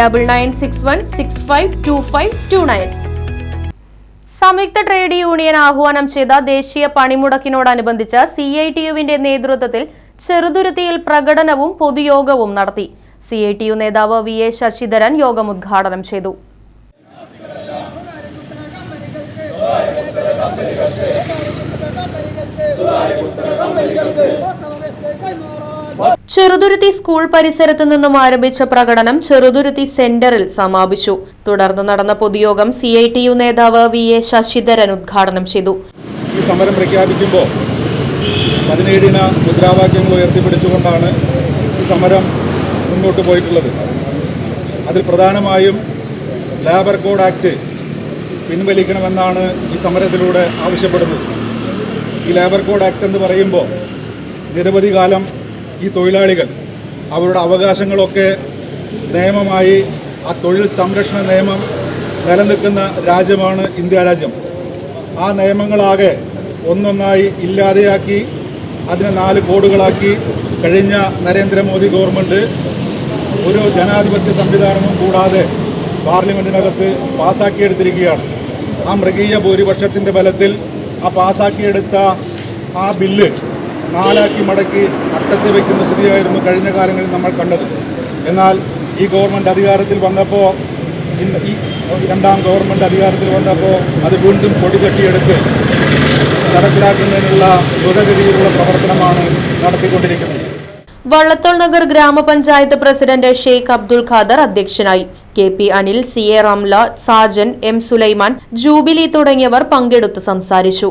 double nine six one six five two five two nine സംയുക്ത trade union ആഹ്വാനം ചെയ്ത ദേശീയ പണിമുടക്കിനോടനുബന്ധിച്ച് സി ഐ ടി യുവിന്റെ നേതൃത്വത്തിൽ ചെറുതുരുത്തിയിൽ പ്രകടനവും പൊതുയോഗവും നടത്തി. സി ഐ ടി യു നേതാവ് വി എ ശശിധരൻ യോഗം ഉദ്ഘാടനം ചെയ്തു. ചെറുതുരുത്തി സ്കൂൾ പരിസരത്ത് നിന്നും ആരംഭിച്ച പ്രകടനം ചെറുതുരുത്തി സെന്ററിൽ സമാപിച്ചു. തുടർന്ന് നടന്ന പൊതുയോഗം സി ഐ ടി യു നേതാവ് വി എ ശശിധരൻ ഉദ്ഘാടനം ചെയ്തു. ഈ സമരം പ്രഖ്യാപിക്കുമ്പോൾ പതിനേഴിന മുദ്രാവാക്യങ്ങൾ ഉയർത്തിപ്പിടിച്ചുകൊണ്ടാണ് ഈ സമരം മുന്നോട്ട് പോയിട്ടുള്ളത്. അതിൽ പ്രധാനമായും ലേബർ കോഡ് ആക്ട് പിൻവലിക്കണമെന്നാണ് ഈ സമരത്തിലൂടെ ആവശ്യപ്പെടുന്നത്. ഈ ലേബർ കോഡ് ആക്ട് എന്ന് പറയുമ്പോൾ നിരവധി കാലം ഈ തൊഴിലാളികൾ അവരുടെ അവകാശങ്ങളൊക്കെ നിയമമായി ആ തൊഴിൽ സംരക്ഷണ നിയമം നിലനിൽക്കുന്ന രാജ്യമാണ് ഇന്ത്യ രാജ്യം. ആ നിയമങ്ങളാകെ ഒന്നൊന്നായി ഇല്ലാതെയാക്കി അതിനെ നാല് കോഡുകളാക്കി കഴിഞ്ഞ നരേന്ദ്രമോദി ഗവൺമെന്റ് ഒരു ജനാധിപത്യ സംവിധാനവും കൂടാതെ പാർലമെന്റിനകത്ത് പാസ്സാക്കിയെടുത്തിരിക്കുകയാണ് ആ മൃഗീയ ഭൂരിപക്ഷത്തിന്റെ ബലത്തിൽ ആ പാസ്സാക്കിയെടുത്ത ആ ബില്ല് നാലാക്കി മടക്കി അട്ടത്തി വയ്ക്കുന്ന സ്ഥിതിയായിരുന്നു കഴിഞ്ഞ കാലങ്ങളിൽ നമ്മൾ കണ്ടത്. എന്നാൽ ഈ ഗവൺമെന്റ് അധികാരത്തിൽ വന്നപ്പോൾ ഇന്ന് ഈ രണ്ടാം ഗവൺമെന്റ് അധികാരത്തിൽ വന്നപ്പോൾ അത് വീണ്ടും പൊടി തട്ടിയെടുത്ത് നടപ്പിലാക്കുന്നതിനുള്ള ദ്രുതഗതിയിലുള്ള പ്രവർത്തനമാണ് നടത്തിക്കൊണ്ടിരിക്കുന്നത്. വള്ളത്തോൾ നഗർ ഗ്രാമപഞ്ചായത്ത് പ്രസിഡന്റ് ഷെയ്ഖ് അബ്ദുൾ ഖാദർ അധ്യക്ഷനായി. K P Anil C A Ramla Sajan M Sulaiman Jubilee തുടങ്ങിയവർ പങ്കെടുത്ത് സംസാരിച്ചു.